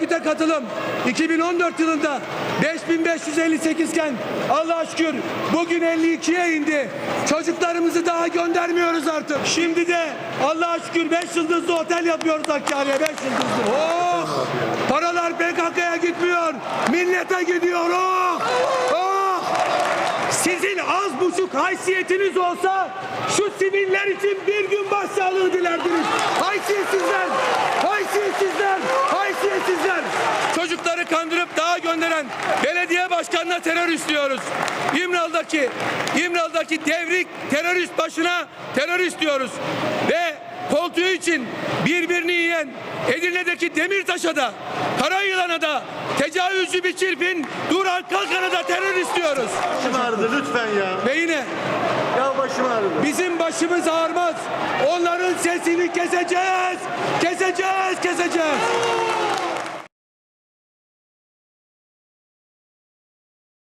örgüte katılım 2014 yılında 5558 iken Allah'a şükür bugün 52'ye indi. Çocuklarımızı daha göndermiyoruz artık. Şimdi de Allah'a şükür 5 yıldızlı otel yapıyoruz Hakkari'ye 5 yıldızlı. Oh! Paralar PKK'ya gitmiyor. Millete gidiyor. Oh! Oh! Sizin az buçuk haysiyetiniz olsa şu siviller için bir gün başsağlığı dilerdiniz. Haysiyetsizler, haysiyetsizler, haysiyetsizler. Çocukları kandırıp gönderen belediye başkanına terörist diyoruz. İmralı'daki, İmralı'daki devrik terörist başına terörist diyoruz. Ve koltuğu için birbirini yiyen Edirne'deki Demirtaş'a da Karayılan'a da tecavüzcü bir çirpin Duran Kalkan'a da terörist diyoruz. Başım ağrıdı lütfen ya. Ve yine Ya başım ağrıdı. bizim başımız ağrımaz. Onların sesini keseceğiz. Keseceğiz, keseceğiz.